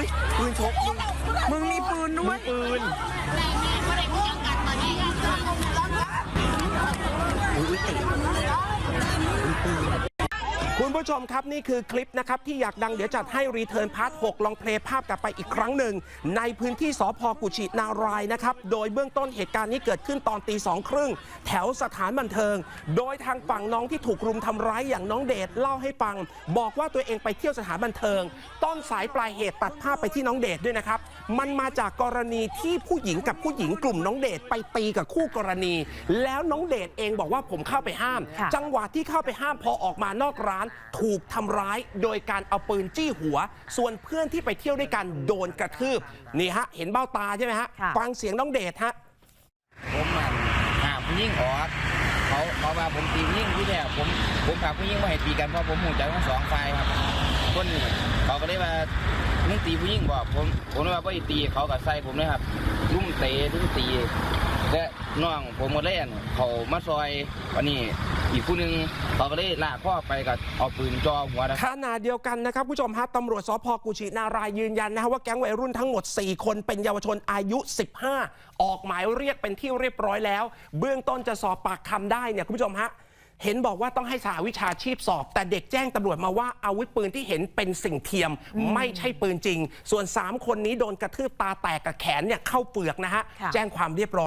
้ยปืนชกมึงมึงมีปืนด้วยปืนอุ้ยเตะ คุณผู้ชมครับนี่คือคลิปนะครับที่อยากดังเดี๋ยวจัดให้รีเทิร์นพาร์ท 6 ลองเพลย์ภาพกลับไปอีกครั้งหนึ่ง ในพื้นที่สพกุชินารายนะครับ โดยเบื้องต้นเหตุการณ์นี้เกิดขึ้นตอนตีสองครึ่งแถวสถานบันเทิง โดยทางฝั่งน้องที่ถูกรุมทำร้ายอย่างน้องเดชเล่าให้ฟัง บอกว่าตัวเองไปเที่ยวสถานบันเทิง ต้นสายปลายเหตุตัดภาพไปที่น้องเดชด้วยนะครับมันมาจากกรณีที่ผู้หญิงกับผู้หญิงกลุ่มน้องเดชไปตีกับคู่กรณี แล้วน้องเดชเองบอกว่าผมเข้าไปห้ามค่ะจังหวะที่เข้าไปห้ามพอออกมานอกร้านถูกทำร้ายโดยการเอาปืนจี้หัว ส่วนเพื่อนที่ไปเที่ยวด้วยกันโดนกระทืบนี่ฮะเห็นเบ้าตาใช่ไหมฮะค่ะฟังเสียงน้องเดชฮะ ผมอะหาผู้หญิงออกเขาเขาว่าผมตีผู้หญิงที่แรกผมผมพาผู้หญิงมาให้ตีกันเพราะผมหูใจทั้งสองฝ่ายครับ คนนี้เขาก็เลยว่ามึงตีผู้หญิงบอกผมผมเลยว่าไม่ตีเขาก็ใส่ผมเลยครับลุ่มเตะลุ่มตีและน้องผมก็เล่นเขามาซอยวันนี้ อีกผู้หนึงเขาก็เลยลากพ่อไปกับเอาปืนจ่อหัวนะขณะเดียวกันนะครับผู้ชมฮะตำรวจสพกุชินารายยืนยันนะฮะว่าแก๊งวัยรุ่นทั้งหมด 4 คนเป็นเยาวชนอายุ 15 ออกหมายเรียกเป็นที่เรียบร้อยแล้ว เบื้องต้นจะสอบปากคำได้เนี่ยคุณผู้ชมฮะเห็นบอกว่าต้องให้สหวิชาชีพสอบ แต่เด็กแจ้งตำรวจมาว่าอาวุธปืนที่เห็นเป็นสิ่งเทียม ไม่ใช่ปืนจริง ส่วน 3 คนนี้โดนกระทืบตาแตกกับแขนเนี่ยเข้าเปลือกนะฮะค่ะแจ้งความเรียบร้อย